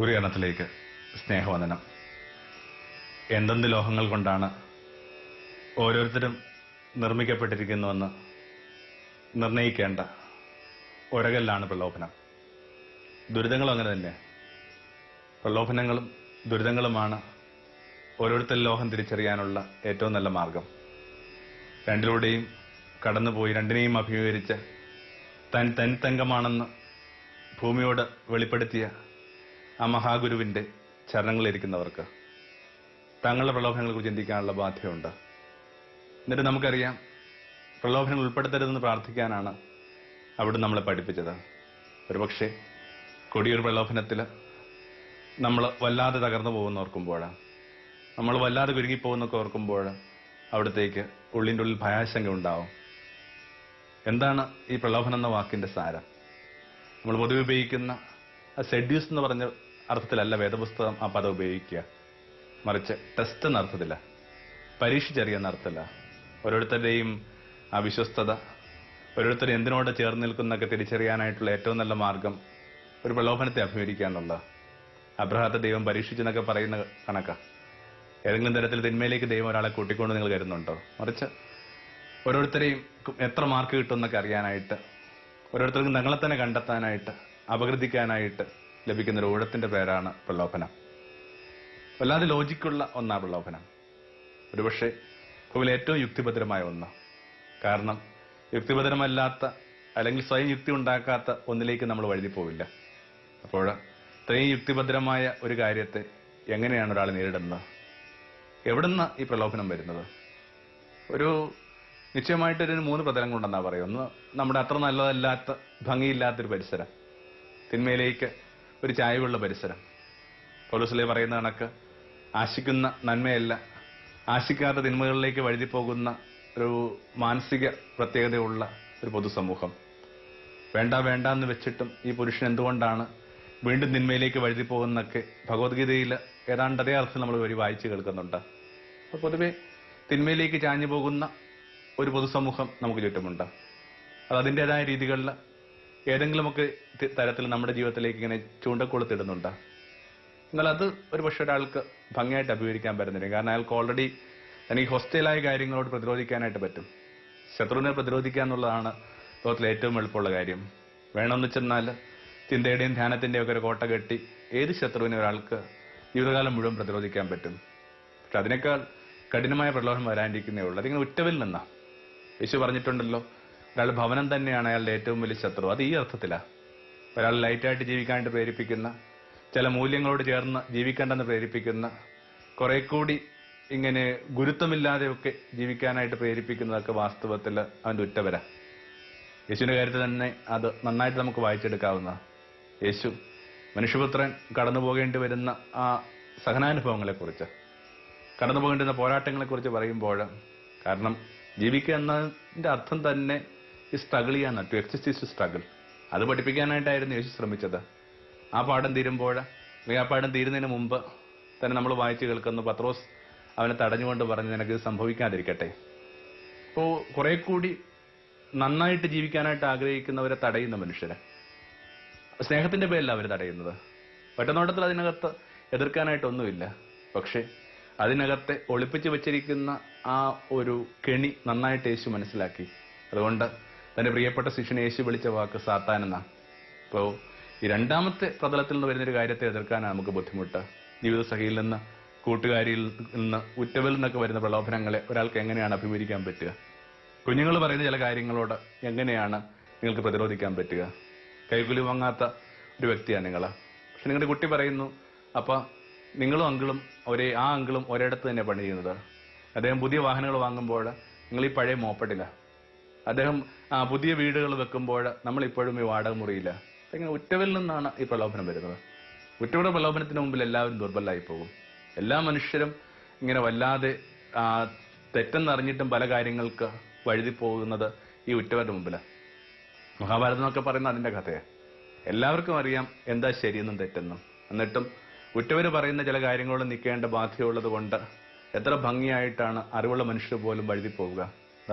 ഗുരുകരണത്തിലേക്ക് സ്നേഹവന്ദനം. എന്തെന്ത് ലോഹങ്ങൾ കൊണ്ടാണ് ഓരോരുത്തരും നിർമ്മിക്കപ്പെട്ടിരിക്കുന്നുവെന്ന് നിർണയിക്കേണ്ട ഒരകല്ലാണ് പ്രലോഭനം. ദുരിതങ്ങളും അങ്ങനെ തന്നെ. പ്രലോഭനങ്ങളും ദുരിതങ്ങളുമാണ് ഓരോരുത്തർ ലോഹം തിരിച്ചറിയാനുള്ള ഏറ്റവും നല്ല മാർഗം. രണ്ടിലൂടെയും കടന്നുപോയി രണ്ടിനെയും അഭിമുഖീകരിച്ച് തൻ തനിത്തങ്കമാണെന്ന് ഭൂമിയോട് വെളിപ്പെടുത്തിയ ആ മഹാഗുരുവിന്റെ ചരണങ്ങളിരിക്കുന്നവർക്ക് തങ്ങളുടെ പ്രലോഭനങ്ങളെക്കുറിച്ച് ചിന്തിക്കാനുള്ള ബാധ്യതയുണ്ട്. എന്നിട്ട് നമുക്കറിയാം പ്രലോഭനങ്ങൾ ഉൾപ്പെടുത്തരുതെന്ന് പ്രാർത്ഥിക്കാനാണ് അവിടെ നമ്മളെ പഠിപ്പിച്ചത്. ഒരുപക്ഷെ കൊടിയൊരു പ്രലോഭനത്തിൽ നമ്മൾ വല്ലാതെ തകർന്നു പോകുന്ന ഓർക്കുമ്പോഴാണ് നമ്മൾ വല്ലാതെ കുരുങ്ങിപ്പോകുന്നൊക്കെ ഓർക്കുമ്പോൾ അവിടത്തേക്ക് ഉള്ളിന്റെ ഉള്ളിൽ ഭയാശങ്ക ഉണ്ടാവും. എന്താണ് ഈ പ്രലോഭനം എന്ന വാക്കിന്റെ സാരം? നമ്മൾ പൊതുവെ ഉപയോഗിക്കുന്ന സെഡ്യൂസ് എന്ന് പറഞ്ഞ അർത്ഥത്തിലല്ല വേദപുസ്തകം ആ പദം ഉപയോഗിക്കുക. മറിച്ച് ടെസ്റ്റ് എന്ന അർത്ഥത്തില്ല പരീക്ഷിച്ചറിയുന്ന അർത്ഥമല്ല ഓരോരുത്തരുടെയും ആ വിശ്വസ്തത ഓരോരുത്തരും എന്തിനോട് ചേർന്ന് നിൽക്കുന്നൊക്കെ തിരിച്ചറിയാനായിട്ടുള്ള ഏറ്റവും നല്ല മാർഗം ഒരു പ്രലോഭനത്തെ അഭിമുഖിക്കുക എന്നുള്ള. അബ്രഹാത്തെ ദൈവം പരീക്ഷിച്ചെന്നൊക്കെ പറയുന്ന കണക്കാ. ഏതെങ്കിലും തരത്തിൽ തിന്മയിലേക്ക് ദൈവം ഒരാളെ കൂട്ടിക്കൊണ്ട് നിങ്ങൾ കരുതുന്നുണ്ടോ? മറിച്ച് ഓരോരുത്തരെയും എത്ര മാർക്ക് കിട്ടുമെന്നൊക്കെ അറിയാനായിട്ട് ഓരോരുത്തർക്കും തങ്ങളെ തന്നെ കണ്ടെത്താനായിട്ട് അപകൃതിക്കാനായിട്ട് ലഭിക്കുന്ന ഒരു ഊഴത്തിന്റെ പേരാണ് പ്രലോഭനം. വല്ലാതെ ലോജിക്കുള്ള ഒന്നാണ് പ്രലോഭനം. ഒരുപക്ഷെ ഭൂമിയിൽ ഏറ്റവും യുക്തിഭദ്രമായ ഒന്ന്. കാരണം യുക്തിഭദ്രമല്ലാത്ത അല്ലെങ്കിൽ സ്വയം യുക്തി ഉണ്ടാക്കാത്ത ഒന്നിലേക്ക് നമ്മൾ വഴുതി പോവില്ല അപ്പോൾ ഇത്രയും യുക്തിഭദ്രമായ ഒരു കാര്യത്തെ എങ്ങനെയാണ് ഒരാൾ നേരിടുന്നത്? എവിടുന്ന ഈ പ്രലോഭനം വരുന്നത്? ഒരു നിശ്ചയമായിട്ട് ഒരു മൂന്ന് പ്രതലങ്ങളുണ്ടെന്നാണ് പറയുക. ഒന്ന് നമ്മുടെ അത്ര നല്ലതല്ലാത്ത ഭംഗിയില്ലാത്തൊരു പരിസരം. തിന്മയിലേക്ക് ഒരു ചായവുള്ള പരിസരം. പോലീസിലെ പറയുന്ന കണക്ക് ആശിക്കുന്ന നന്മയല്ല. ആശിക്കാത്ത തിന്മകളിലേക്ക് വഴുതി പോകുന്ന ഒരു മാനസിക പ്രത്യേകതയുള്ള ഒരു പൊതുസമൂഹം. വേണ്ട വേണ്ട എന്ന് വെച്ചിട്ടും ഈ പുരുഷൻ എന്തുകൊണ്ടാണ് വീണ്ടും തിന്മയിലേക്ക് വഴുതി പോകുന്നൊക്കെ ഭഗവത്ഗീതയിൽ ഏതാണ്ട് അതേ അർത്ഥം നമ്മൾ ഒരു വായിച്ചു കേൾക്കുന്നുണ്ട്. അപ്പൊ പൊതുവെ തിന്മയിലേക്ക് ചാഞ്ഞു പോകുന്ന ഒരു പൊതുസമൂഹം നമുക്ക് ചുറ്റുമുണ്ട്. അത് അതിന്റെതായ രീതികളിൽ ഏതെങ്കിലുമൊക്കെ തരത്തിൽ നമ്മുടെ ജീവിതത്തിലേക്ക് ഇങ്ങനെ ചൂണ്ടക്കൊളുത്തിടുന്നുണ്ട്? എന്നാൽ അത് ഒരു പക്ഷെ ഒരാൾക്ക് ഭംഗിയായിട്ട് അഭിവരിക്കാൻ പറ്റുന്നില്ല. കാരണം അയാൾക്ക് ഓൾറെഡി തനിക്ക് ഹോസ്റ്റലായ കാര്യങ്ങളോട് പ്രതിരോധിക്കാനായിട്ട് പറ്റും. ശത്രുവിനെ പ്രതിരോധിക്കുക എന്നുള്ളതാണ് ലോകത്തിലെ ഏറ്റവും എളുപ്പമുള്ള കാര്യം. വേണമെന്ന് വെച്ചെന്നാൽ ചിന്തയുടെയും ധ്യാനത്തിന്റെയും ഒക്കെ ഒരു കോട്ട കെട്ടി ഏത് ശത്രുവിനെ ഒരാൾക്ക് ജീവിതകാലം മുഴുവൻ പ്രതിരോധിക്കാൻ പറ്റും? പക്ഷെ അതിനേക്കാൾ കഠിനമായ പ്രലോഭനം വരാനിരിക്കുന്നേ ഉള്ളൂ. അതിങ്ങനെ ഉറ്റവിൽ നിന്നാ. യേശു പറഞ്ഞിട്ടുണ്ടല്ലോ ഒരാൾ ഭവനം തന്നെയാണ് അയാളുടെ ഏറ്റവും വലിയ ശത്രു. അത് ഈ അർത്ഥത്തിലാണ് ഒരാൾ ലൈറ്റായിട്ട് ജീവിക്കാനായിട്ട് പ്രേരിപ്പിക്കുന്ന ചില മൂല്യങ്ങളോട് ചേർന്ന് ജീവിക്കേണ്ടെന്ന് പ്രേരിപ്പിക്കുന്ന കുറെ കൂടി ഇങ്ങനെ ഗുരുത്വമില്ലാതെയൊക്കെ ജീവിക്കാനായിട്ട് പ്രേരിപ്പിക്കുന്നതൊക്കെ വാസ്തവത്തിൽ അവന്റെ ഉറ്റവരാ. യേശുവിന്റെ കാര്യത്തിൽ തന്നെ അത് നന്നായിട്ട് നമുക്ക് വായിച്ചെടുക്കാവുന്ന യേശു മനുഷ്യപുത്രൻ കടന്നു പോകേണ്ടി വരുന്ന ആ സഹനാനുഭവങ്ങളെക്കുറിച്ച് കടന്നു പോകേണ്ടുന്ന പോരാട്ടങ്ങളെ കുറിച്ച് പറയുമ്പോൾ കാരണം ജീവിക്കുക എന്നതിന്റെ അർത്ഥം തന്നെ ഈ സ്ട്രഗിൾ ചെയ്യാൻ ടു എക്സിസ്റ്റ് സ്ട്രഗിൾ അത് പഠിപ്പിക്കാനായിട്ടായിരുന്നു യേശു ശ്രമിച്ചത്. ആ പാഠം തീരുമ്പോൾ അല്ലെങ്കിൽ ആ പാഠം തീരുന്നതിന് മുമ്പ് തന്നെ നമ്മൾ വായിച്ചു കേൾക്കുന്നു. പത്രോസ് അവനെ തടഞ്ഞുകൊണ്ട് പറഞ്ഞ് നിനക്ക് സംഭവിക്കാതിരിക്കട്ടെ. ഇപ്പോൾ കുറെ കൂടി നന്നായിട്ട് ജീവിക്കാനായിട്ട് ആഗ്രഹിക്കുന്നവരെ തടയുന്ന മനുഷ്യരെ. സ്നേഹത്തിന്റെ പേരിൽ അവർ തടയുന്നത്. ഒറ്റനോട്ടത്തിൽ അതിനകത്ത് എതിർക്കാനായിട്ടൊന്നുമില്ല. പക്ഷേ അതിനകത്തെ ഒളിപ്പിച്ചു വെച്ചിരിക്കുന്ന ആ ഒരു കെണി നന്നായിട്ട് യേശു മനസ്സിലാക്കി. അതുകൊണ്ട് തന്റെ പ്രിയപ്പെട്ട ശിഷ്യൻ യേശു വിളിച്ച വാക്ക് സാത്താൻ എന്നാ. അപ്പോ ഈ രണ്ടാമത്തെ പ്രതലത്തിൽ നിന്ന് വരുന്നൊരു കാര്യത്തെ എതിർക്കാനാണ് നമുക്ക് ബുദ്ധിമുട്ട്. ജീവിതസഖിയിൽ നിന്ന് കൂട്ടുകാരിയിൽ നിന്ന് ഉറ്റവിൽ നിന്നൊക്കെ വരുന്ന പ്രലോഭനങ്ങളെ ഒരാൾക്ക് എങ്ങനെയാണ് അഭിമുഖീകരിക്കാൻ പറ്റുക? കുഞ്ഞുങ്ങൾ പറയുന്ന ചില കാര്യങ്ങളോട് എങ്ങനെയാണ് നിങ്ങൾക്ക് പ്രതിരോധിക്കാൻ പറ്റുക? കൈകുലി വാങ്ങാത്ത ഒരു വ്യക്തിയാണ് നിങ്ങൾ പക്ഷെ നിങ്ങളുടെ കുട്ടി പറയുന്നു അപ്പം നിങ്ങളും അങ്കിളും ഒരേ ആ അങ്കിളും ഒരിടത്ത് തന്നെ പണി ചെയ്യുന്നത് അദ്ദേഹം പുതിയ വാഹനങ്ങൾ വാങ്ങുമ്പോൾ നിങ്ങൾ ഈ പഴയ മോപ്പട്ടില്ല അദ്ദേഹം പുതിയ വീടുകൾ വെക്കുമ്പോൾ നമ്മൾ ഇപ്പോഴും ഈ വാടക മുറിയില്ല അപ്പൊ ഇങ്ങനെ ഉറ്റവിൽ നിന്നാണ് ഈ പ്രലോഭനം വരുന്നത്. ഉറ്റയുടെ പ്രലോഭനത്തിന് മുമ്പിൽ എല്ലാവരും ദുർബലായി പോകും. എല്ലാ മനുഷ്യരും ഇങ്ങനെ വല്ലാതെ തെറ്റെന്നറിഞ്ഞിട്ടും പല കാര്യങ്ങൾക്ക് വഴുതി പോകുന്നത് ഈ ഉറ്റവരുടെ മുമ്പിലാണ് മഹാഭാരതം എന്നൊക്കെ പറയുന്ന അതിന്റെ കഥയാണ് എല്ലാവർക്കും അറിയാം എന്താ ശരിയെന്നും തെറ്റെന്നും. എന്നിട്ടും ഉറ്റവര് പറയുന്ന ചില കാര്യങ്ങളോട് നിൽക്കേണ്ട ബാധ്യതയുള്ളത് കൊണ്ട് എത്ര ഭംഗിയായിട്ടാണ് അറിവുള്ള മനുഷ്യർ പോലും വഴുതി പോവുക.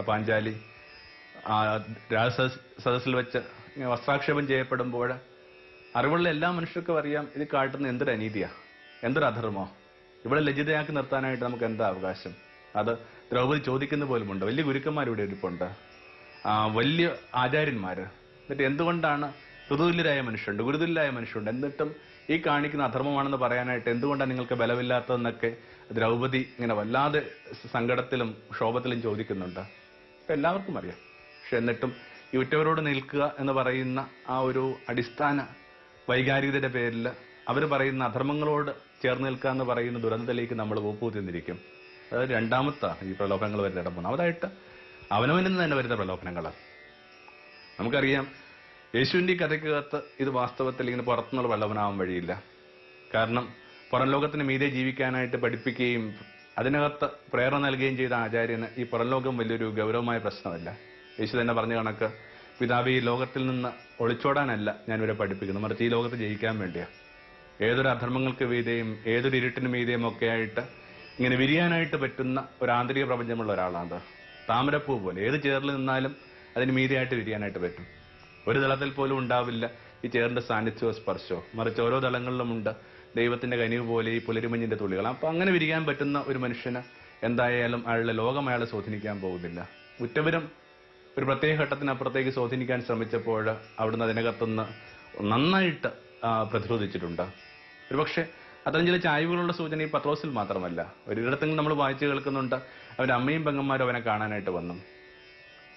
പാഞ്ചാലി സദസ്സിൽ വെച്ച് വസ്ത്രാക്ഷേപം ചെയ്യപ്പെടുമ്പോൾ അറിവുള്ള എല്ലാ മനുഷ്യർക്കും അറിയാം ഇത് കാട്ടുന്ന എന്തൊരു അനീതിയാ. എന്തൊരു അധർമ്മോ. ഇവിടെ ലജ്ജിതയാക്കി നിർത്താനായിട്ട് നമുക്ക് എന്താ അവകാശം? അത് ദ്രൗപദി ചോദിക്കുന്ന പോലുമുണ്ട് വലിയ ഗുരുക്കന്മാർ ഇവിടെ ഇരിപ്പുണ്ട് വലിയ ആചാര്യന്മാര്. എന്നിട്ട് എന്തുകൊണ്ടാണ് ഋതുതുല്യരായ മനുഷ്യരുണ്ട് ഗുരുതുല്യരായ മനുഷ്യരുണ്ട്? എന്നിട്ടും ഈ കാണിക്കുന്ന അധർമ്മമാണെന്ന് പറയാനായിട്ട് എന്തുകൊണ്ടാണ് നിങ്ങൾക്ക് ബലമില്ലാത്തതെന്നൊക്കെ ദ്രൗപദി ഇങ്ങനെ വല്ലാതെ സങ്കടത്തിലും ക്ഷോഭത്തിലും ചോദിക്കുന്നുണ്ട്. എല്ലാവർക്കും അറിയാം. പക്ഷെ എന്നിട്ടും ഈ ഉറ്റവരോട് നിൽക്കുക എന്ന് പറയുന്ന ആ ഒരു അടിസ്ഥാന വൈകാരികതയുടെ പേരിൽ അവർ പറയുന്ന അധർമ്മങ്ങളോട് ചേർന്ന് നിൽക്കുക എന്ന് പറയുന്ന ദുരന്തത്തിലേക്ക് നമ്മൾ പോകുന്നിരിക്കും അത് രണ്ടാമത്തെ ഈ പ്രലോഭനങ്ങൾ വരുന്ന ഇടം ഒന്നാമതായിട്ട് അവനവനിൽ നിന്ന് തന്നെ വരുന്ന പ്രലോഭനങ്ങൾ നമുക്കറിയാം യേശുവിന്റെ ഈ കഥയ്ക്കകത്ത് ഇത് വാസ്തവത്തിൽ ഇങ്ങനെ പുറത്തുനിന്നുള്ള പ്രലോഭനാവാൻ വഴിയില്ല. കാരണം പുറം ലോകത്തിന് മീതെ ജീവിക്കാനായിട്ട് പഠിപ്പിക്കുകയും അതിനകത്ത് പ്രേരണ നൽകുകയും ചെയ്ത ആചാര്യന് ഈ പുറം ലോകം വലിയൊരു ഗൗരവമായ പ്രശ്നമല്ല. യേശു തന്നെ പറഞ്ഞ കണക്ക്. പിതാവ് ഈ ലോകത്തിൽ നിന്ന് ഒളിച്ചോടാനല്ല ഞാൻ ഇവരെ പഠിപ്പിക്കുന്നത്. മറിച്ച് ഈ ലോകത്ത് ജയിക്കാൻ വേണ്ടിയാ. ഏതൊരു അധർമ്മങ്ങൾക്ക് വീതയും ഏതൊരു ഇരുട്ടിനും വീതയും ഒക്കെ ആയിട്ട് ഇങ്ങനെ വിരിയാനായിട്ട് പറ്റുന്ന ഒരു ആന്തരിക പ്രപഞ്ചമുള്ള ഒരാളാണ് താമരപ്പൂ പോലെ. ഏത് ചേറിൽ നിന്നാലും അതിന് മീതെയായിട്ട് വിരിയാനായിട്ട് പറ്റും. ഒരു തലത്തിൽ പോലും ഉണ്ടാവില്ല ഈ ചേറിന്റെ സാന്നിധ്യമോ സ്പർശമോ മറിച്ച് ഓരോ തലങ്ങളിലുമുണ്ട് ദൈവത്തിന്റെ കനിവ് പോലെ ഈ പുലരിമഞ്ഞിന്റെ തുള്ളികൾ. അപ്പൊ അങ്ങനെ വിരിയാൻ പറ്റുന്ന ഒരു മനുഷ്യന് എന്തായാലും അയാളുടെ ലോകം അയാളെ സ്വാധീനിക്കാൻ പോകുന്നില്ല. ഉറ്റവരും ഒരു പ്രത്യേക ഘട്ടത്തിനപ്പുറത്തേക്ക് സ്വാധീനിക്കാൻ ശ്രമിച്ചപ്പോൾ അവിടുന്ന് അതിനകത്തുനിന്ന് നന്നായിട്ട് പ്രതിരോധിച്ചിട്ടുണ്ട്. ഒരുപക്ഷെ അത്തരം ചില ചായ്വുകളുള്ള സൂചന ഈ പത്രോസിൽ മാത്രമല്ല. ഒരിടത്തെങ്കിലും നമ്മൾ വായിച്ചു കേൾക്കുന്നുണ്ട് അവന്റെ അമ്മയും പെങ്ങന്മാരും അവനെ കാണാനായിട്ട് വന്നു.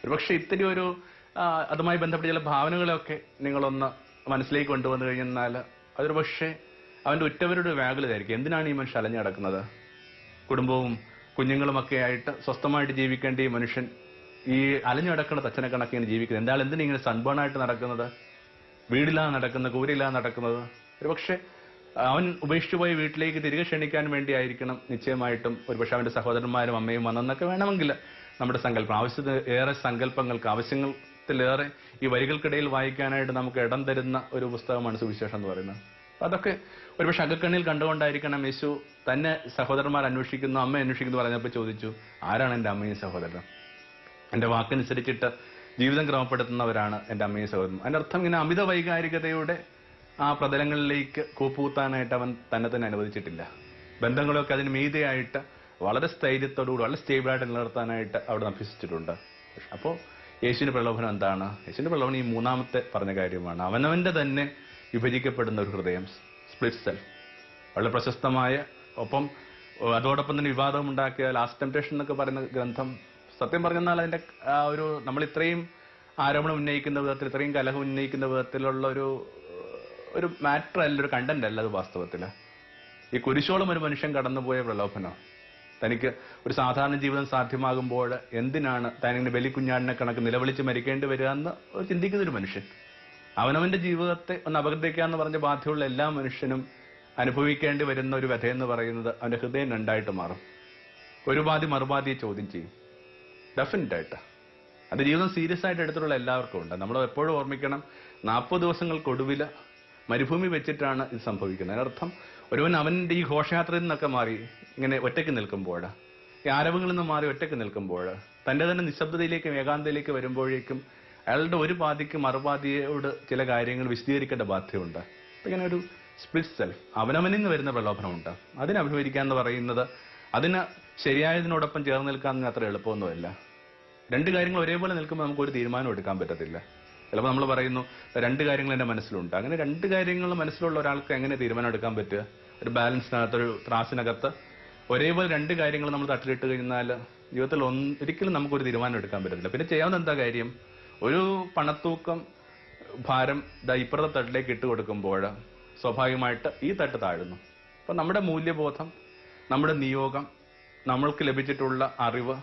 ഒരുപക്ഷെ ഇത്തിരി ഒരു അതുമായി ബന്ധപ്പെട്ട ചില ഭാവനകളൊക്കെ നിങ്ങളൊന്ന് മനസ്സിലേക്ക് കൊണ്ടുവന്നു കഴിഞ്ഞാൽ അതൊരു പക്ഷേ അവന്റെ ഉറ്റവരുടെ വ്യാകുലതായിരിക്കും എന്തിനാണ് ഈ മനുഷ്യൻ അലഞ്ഞു കിടക്കുന്നത്? കുടുംബവും കുഞ്ഞുങ്ങളുമൊക്കെ ആയിട്ട് സ്വസ്ഥമായിട്ട് ജീവിക്കേണ്ട ഈ മനുഷ്യൻ ഈ അലഞ്ഞു കിടക്കുന്ന തച്ചനെ കണക്കിങ്ങനെ ജീവിക്കുന്നത് എന്താ എന്തിനാ ഇങ്ങനെ സൺബേണായിട്ട് നടക്കുന്നത്? വീടില്ലാതെ നടക്കുന്നത് കൂരില്ലാതെ നടക്കുന്നത്? ഒരുപക്ഷെ അവൻ ഉപേക്ഷിച്ചു പോയി വീട്ടിലേക്ക് തിരികെ ക്ഷണിക്കാൻ വേണ്ടിയായിരിക്കണം നിശ്ചയമായിട്ടും ഒരുപക്ഷെ അവന്റെ സഹോദരന്മാരും അമ്മയും വന്നെന്നൊക്കെ വേണമെങ്കിൽ നമ്മുടെ സങ്കല്പം. ആവശ്യത്തിന് ഏറെ സങ്കല്പങ്ങൾക്ക് ആവശ്യത്തിലേറെ ഈ വരികൾക്കിടയിൽ വായിക്കാനായിട്ട് നമുക്ക് ഇടം തരുന്ന ഒരു പുസ്തകമാണ് സുവിശേഷം എന്ന് പറയുന്നത്. അതൊക്കെ ഒരുപക്ഷെ അകക്കണ്ണിൽ കണ്ടുകൊണ്ടായിരിക്കണം യേശു തന്നെ സഹോദരന്മാർ അന്വേഷിക്കുന്നു അമ്മ അന്വേഷിക്കുന്നു പറഞ്ഞപ്പോൾ ചോദിച്ചു ആരാണ് എന്റെ അമ്മയും സഹോദരനും? എന്റെ വാക്കനുസരിച്ചിട്ട് ജീവിതം ക്രമപ്പെടുത്തുന്നവരാണ് എന്റെ അമ്മയും സഹോദരനും. അതിന്റെ അർത്ഥം ഇങ്ങനെ അമിത വൈകാരികതയുടെ ആ പ്രതലങ്ങളിലേക്ക് കൂപ്പുകൂത്താനായിട്ട് അവൻ തന്നെ തന്നെ അനുവദിച്ചിട്ടില്ല. ബന്ധങ്ങളൊക്കെ അതിന് മീതയായിട്ട് വളരെ സ്ഥൈര്യത്തോടുകൂടി വളരെ സ്റ്റേബിളായിട്ട് നിലനിർത്താനായിട്ട് അവിടെ അഭ്യസിച്ചിട്ടുണ്ട്. അപ്പോൾ യേശുവിന്റെ പ്രലോഭനം എന്താണ്? യേശുവിന്റെ പ്രലോഭനം ഈ മൂന്നാമത്തെ പറഞ്ഞ കാര്യമാണ്. അവനവന്റെ തന്നെ വിഭജിക്കപ്പെടുന്ന ഒരു ഹൃദയം സ്പ്ലിറ്റ് സെൽഫ് വളരെ പ്രശസ്തമായ ഒപ്പം അതോടൊപ്പം തന്നെ വിവാദം ഉണ്ടാക്കിയ ലാസ്റ്റ് ടെംപ്ടേഷൻ എന്നൊക്കെ പറയുന്ന ഗ്രന്ഥം സത്യം പറഞ്ഞാൽ അതിന്റെ ഒരു നമ്മൾ ഇത്രയും ആരോപണം ഉന്നയിക്കുന്ന വിധത്തിൽ ഇത്രയും കലഹം ഉന്നയിക്കുന്ന വിധത്തിലുള്ള ഒരു ഒരു മാറ്റർ അല്ല ഒരു കണ്ടന്റ് അല്ല അത് വാസ്തവത്തിൽ ഈ കുരിശോളം ഒരു മനുഷ്യൻ കടന്നുപോയ പ്രലോഭനം തനിക്ക് ഒരു സാധാരണ ജീവിതം സാധ്യമാകുമ്പോൾ എന്തിനാണ് താനിങ്ങനെ ബലിക്കുഞ്ഞാടിനെ കണക്ക് നിലവിളിച്ച് മരിക്കേണ്ടി വരിക എന്ന് ചിന്തിക്കുന്ന ഒരു മനുഷ്യൻ. അവനവന്റെ ജീവിതത്തെ ഒന്ന് അപകടിക്കാന്ന് പറഞ്ഞ ബാധ്യതയുള്ള എല്ലാ മനുഷ്യനും അനുഭവിക്കേണ്ടി വരുന്ന ഒരു വ്യഥയെന്ന് പറയുന്നത് അവന്റെ ഹൃദയം രണ്ടായിട്ട് മാറും. ഒരു ബാധി മറുപാതിയെ ചോദ്യം ചെയ്യും. ഡെഫിനറ്റ് ആയിട്ട്. അത് ജീവിതം സീരിയസ് ആയിട്ട് എടുത്തിട്ടുള്ള എല്ലാവർക്കും ഉണ്ട്. നമ്മൾ എപ്പോഴും ഓർമ്മിക്കണം നാൽപ്പത് ദിവസങ്ങൾക്കൊടുവിൽ മരുഭൂമി വെച്ചിട്ടാണ് ഇത് സംഭവിക്കുന്നത്. അതിനർത്ഥം ഒരുവൻ അവന്റെ ഈ ഘോഷയാത്രയിൽ നിന്നൊക്കെ മാറി ഇങ്ങനെ ഒറ്റയ്ക്ക് നിൽക്കുമ്പോൾ ഈ ആരവങ്ങളിൽ നിന്ന് മാറി ഒറ്റയ്ക്ക് നിൽക്കുമ്പോൾ തന്റെ തന്നെ നിശബ്ദതയിലേക്കും ഏകാന്തയിലേക്ക് വരുമ്പോഴേക്കും അയാളുടെ ഒരു പാതിക്ക് മറുപാതിയോട് ചില കാര്യങ്ങൾ വിശദീകരിക്കേണ്ട ബാധ്യതയുണ്ട്. ഇങ്ങനെ ഒരു സ്പ്ലിറ്റ് സെൽഫ് അവനവനിൽ നിന്ന് വരുന്ന പ്രലോഭനമുണ്ട്. അതിനെ അഭിമുഖീകരിക്കുക എന്ന് പറയുന്നത് അതിന് ശരിയായതിനോടൊപ്പം ചേർന്ന് നിൽക്കാൻ അത്ര എളുപ്പമൊന്നുമല്ല. രണ്ട് കാര്യങ്ങൾ ഒരേപോലെ നിൽക്കുമ്പോൾ നമുക്ക് ഒരു തീരുമാനം എടുക്കാൻ പറ്റത്തില്ല. ചിലപ്പോൾ നമ്മൾ പറയുന്നു രണ്ട് കാര്യങ്ങൾ എന്റെ മനസ്സിലുണ്ട്. അങ്ങനെ രണ്ട് കാര്യങ്ങൾ മനസ്സിലുള്ള ഒരാൾക്ക് എങ്ങനെ തീരുമാനം എടുക്കാൻ പറ്റുക? ഒരു ബാലൻസിനകത്ത് ഒരു ത്രാസിനകത്ത് ഒരേപോലെ രണ്ട് കാര്യങ്ങൾ നമ്മൾ തട്ടിലിട്ട് കഴിഞ്ഞാൽ ജീവിതത്തിൽ ഒന്ന് ഒരിക്കലും നമുക്കൊരു തീരുമാനം എടുക്കാൻ പറ്റത്തില്ല. പിന്നെ ചെയ്യാവുന്ന എന്താ കാര്യം? ഒരു പണത്തൂക്കം ഭാരം ദാ ഇപ്പുറത്തെ തട്ടിലേക്ക് ഇട്ട് കൊടുക്കുമ്പോൾ സ്വാഭാവികമായിട്ട് ഈ തട്ട് താഴുന്നു. അപ്പൊ നമ്മുടെ മൂല്യബോധം നമ്മുടെ നിയോഗം നമ്മൾക്ക് ലഭിച്ചിട്ടുള്ള അറിവ്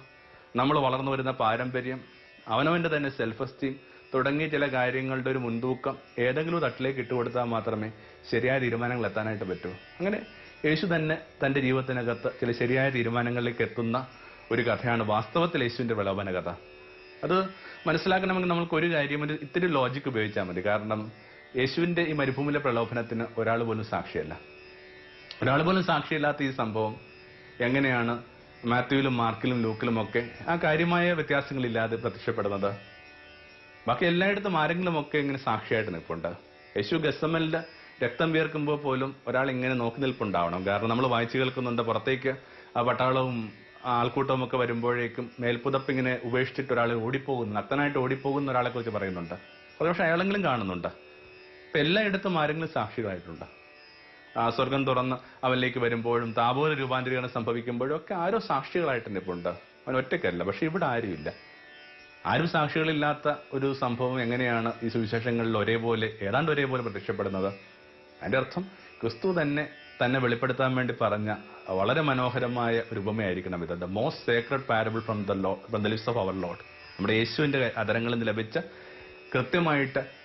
നമ്മൾ വളർന്നു വരുന്ന പാരമ്പര്യം അവനവന്റെ തന്നെ സെൽഫ് എസ്റ്റീം തുടങ്ങിയ ചില കാര്യങ്ങളുടെ ഒരു മുൻതൂക്കം ഏതെങ്കിലും തട്ടിലേക്ക് ഇട്ടുകൊടുത്താൽ മാത്രമേ ശരിയായ തീരുമാനങ്ങൾ എത്താനായിട്ട് പറ്റൂ. അങ്ങനെ യേശു തന്നെ തന്റെ ജീവിതത്തിനകത്ത് ചില ശരിയായ തീരുമാനങ്ങളിലേക്ക് എത്തുന്ന ഒരു കഥയാണ് വാസ്തവത്തിൽ യേശുവിന്റെ പ്രലോഭന കഥ. അത് മനസ്സിലാക്കണമെങ്കിൽ നമുക്ക് ഒരു കാര്യം ഒരു ഇത്തിരി ലോജിക്ക് ഉപയോഗിച്ചാൽ മതി. കാരണം യേശുവിന്റെ ഈ മരുഭൂമിയിലെ പ്രലോഭനത്തിന് ഒരാൾ പോലും സാക്ഷിയല്ല. ഒരാൾ പോലും സാക്ഷിയില്ലാത്ത ഈ സംഭവം എങ്ങനെയാണ് മാത്യുവിലും മാർക്കിലും ലൂക്കിലും ഒക്കെ ആ കാര്യമായ വ്യത്യാസങ്ങളില്ലാതെ പ്രത്യക്ഷപ്പെടുന്നത്? ബാക്കി എല്ലായിടത്തും ആരെങ്കിലും ഒക്കെ ഇങ്ങനെ സാക്ഷിയായിട്ട് നിൽപ്പുണ്ട്. യേശു ഗസമലിന്റെ രക്തം വീർക്കുമ്പോൾ പോലും ഒരാൾ ഇങ്ങനെ നോക്കി നിൽപ്പുണ്ടാവണം. കാരണം നമ്മൾ വായിച്ചു കേൾക്കുന്നുണ്ട് പുറത്തേക്ക് ആ പട്ടാളവും ആൾക്കൂട്ടവും ഒക്കെ വരുമ്പോഴേക്കും മേൽപ്പുതപ്പ് ഇങ്ങനെ ഉപേക്ഷിച്ചിട്ട് ഒരാൾ ഓടിപ്പോകുന്നു നഗ്നനായിട്ട് ഓടിപ്പോകുന്ന ഒരാളെ കുറിച്ച് പറയുന്നുണ്ട്. പക്ഷെ അയാളെങ്കിലും കാണുന്നുണ്ട്. എല്ലായിടത്തും ആരെങ്കിലും സാക്ഷികളായിട്ടുണ്ട്. സ്വർഗം തുറന്ന് അവനിലേക്ക് വരുമ്പോഴും താപോല രൂപാന്തരീകരണം സംഭവിക്കുമ്പോഴും ഒക്കെ ആരോ സാക്ഷികളായിട്ട് നിൽപ്പുണ്ട് അവൻ ഒറ്റക്കല്ല പക്ഷെ ഇവിടെ ആരുമില്ല ആരും സാക്ഷികളില്ലാത്ത ഒരു സംഭവം എങ്ങനെയാണ് ഈ സുവിശേഷങ്ങളിൽ ഒരേപോലെ ഏതാണ്ട് ഒരേപോലെ പ്രത്യക്ഷപ്പെടുന്നത്? അതിന്റെ അർത്ഥം ക്രിസ്തു തന്നെ തന്നെ വെളിപ്പെടുത്താൻ വേണ്ടി പറഞ്ഞ വളരെ മനോഹരമായ ഒരു ഉപമയായിരിക്കണം ഇത്. The most sacred parable from the law from the list of our lord നമ്മുടെ യേശുവിന്റെ അതരങ്ങളിൽ നിന്ന് ലഭിച്ച കൃത്യമായിട്ട്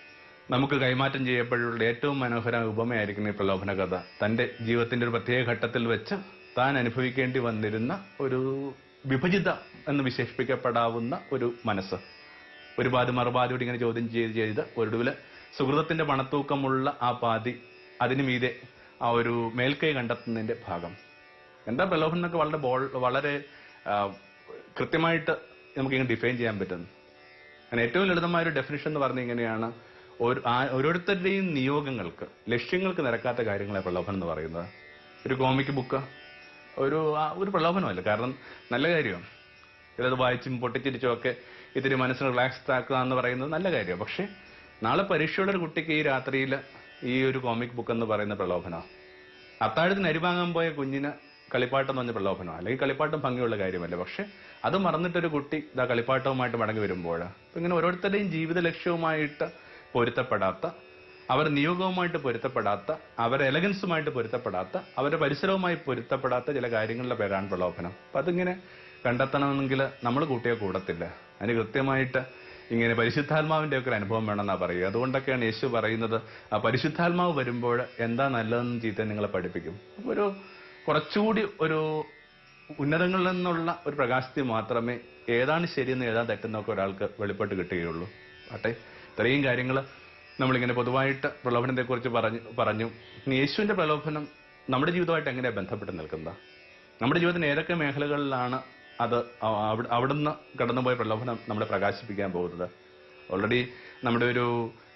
നമുക്ക് കൈമാറ്റം ചെയ്യപ്പോഴുള്ള ഏറ്റവും മനോഹര ഉപമയായിരിക്കും ഈ പ്രലോഭന കഥ. തന്റെ ജീവിതത്തിന്റെ ഒരു പ്രത്യേക ഘട്ടത്തിൽ വെച്ച് താൻ അനുഭവിക്കേണ്ടി വന്നിരുന്ന ഒരു വിഭജിത എന്ന് വിശേഷിപ്പിക്കപ്പെടാവുന്ന ഒരു മനസ്സ്. ഒരുപാട് മറുപാതിയോട് ഇങ്ങനെ ചോദ്യം ചെയ്ത് ചെയ്ത് ഒടുവിൽ സുഹൃതത്തിന്റെ പണത്തൂക്കമുള്ള ആ പാതി അതിനു മീതെ ആ ഒരു മേൽക്കൈ കണ്ടെത്തുന്നതിന്റെ ഭാഗം. എന്താ പ്രലോഭനം എന്നൊക്കെ വളരെ ബോൾ വളരെ കൃത്യമായിട്ട് നമുക്കിങ്ങനെ ഡിഫൈൻ ചെയ്യാൻ പറ്റുന്നു. അങ്ങനെ ഏറ്റവും ലളിതമായ ഒരു ഡെഫിനിഷൻ എന്ന് പറഞ്ഞ ഇങ്ങനെയാണ്. ഒരു- ആ- ഓരോരുത്തരുടെയും നിയോഗങ്ങൾക്ക് ലക്ഷ്യങ്ങൾക്ക് നിരക്കാത്ത കാര്യങ്ങളെ പ്രലോഭനം എന്ന് പറയുന്നത്? ഒരു കോമിക് ബുക്ക് ഒരു ഒരു പ്രലോഭനമല്ല. കാരണം നല്ല കാര്യമാണ്. ചിലത് വായിച്ചും പൊട്ടിച്ചിരിച്ചും ഒക്കെ ഇത്തിരി മനസ്സിന് റിലാക്സ് ആക്കുക എന്ന് പറയുന്നത് നല്ല കാര്യമാണ്. പക്ഷേ നാളെ പരീക്ഷയുള്ള ഒരു കുട്ടിക്ക് ഈ രാത്രിയിൽ ഈ ഒരു കോമിക് ബുക്ക് എന്ന് പറയുന്ന പ്രലോഭനമാണ്. അത്താഴത്തിന് അരിവാങ്ങാൻ പോയ കുഞ്ഞിന് കളിപ്പാട്ടം എന്ന് പറഞ്ഞ പ്രലോഭനമാണ്. അല്ലെങ്കിൽ കളിപ്പാട്ടം ഭംഗിയുള്ള കാര്യമല്ല. പക്ഷെ അത് മറന്നിട്ടൊരു കുട്ടി ഇതാ കളിപ്പാട്ടവുമായിട്ട് മടങ്ങി വരുമ്പോൾ ഇങ്ങനെ ഓരോരുത്തരുടെയും ജീവിത ലക്ഷ്യവുമായിട്ട് പൊരുത്തപ്പെടാത്ത അവർ നിയോഗവുമായിട്ട് പൊരുത്തപ്പെടാത്ത അവർ എലഗൻസുമായിട്ട് പൊരുത്തപ്പെടാത്ത അവരുടെ പരിസരവുമായി പൊരുത്തപ്പെടാത്ത ചില കാര്യങ്ങളുടെ പേരാണ് പ്രലോഭനം. അപ്പൊ അതിങ്ങനെ കണ്ടെത്തണമെങ്കിൽ നമ്മൾ കൂട്ടിയ കൂടത്തില്ല. അതിന് കൃത്യമായിട്ട് ഇങ്ങനെ പരിശുദ്ധാത്മാവിന്റെ ഒക്കെ അനുഭവം വേണമെന്നാ പറയുക. അതുകൊണ്ടൊക്കെയാണ് യേശു പറയുന്നത് ആ പരിശുദ്ധാത്മാവ് വരുമ്പോൾ എന്താ നല്ലതെന്ന് ചീത്ത നിങ്ങളെ പഠിപ്പിക്കും. ഒരു കുറച്ചുകൂടി ഒരു ഉന്നതങ്ങളിൽ നിന്നുള്ള ഒരു പ്രകാശത്തിൽ മാത്രമേ ഏതാണ് ശരിയെന്ന് ഏതാണ് തെറ്റെന്നൊക്കെ ഒരാൾക്ക് വെളിപ്പെട്ട് കിട്ടുകയുള്ളൂ. ആട്ടെ? ഇത്രയും കാര്യങ്ങൾ നമ്മളിങ്ങനെ പൊതുവായിട്ട് പ്രലോഭനത്തെക്കുറിച്ച് പറഞ്ഞു പറഞ്ഞു. യേശുവിന്റെ പ്രലോഭനം നമ്മുടെ ജീവിതമായിട്ട് എങ്ങനെയാണ് ബന്ധപ്പെട്ട് നിൽക്കുന്നത് നമ്മുടെ ജീവിതത്തിന് ഏതൊക്കെ മേഖലകളിലാണ് അത് അവിടുന്ന് കടന്നുപോയ പ്രലോഭനം നമ്മളെ പ്രകാശിപ്പിക്കാൻ പോകുന്നത്? ഓൾറെഡി നമ്മുടെ ഒരു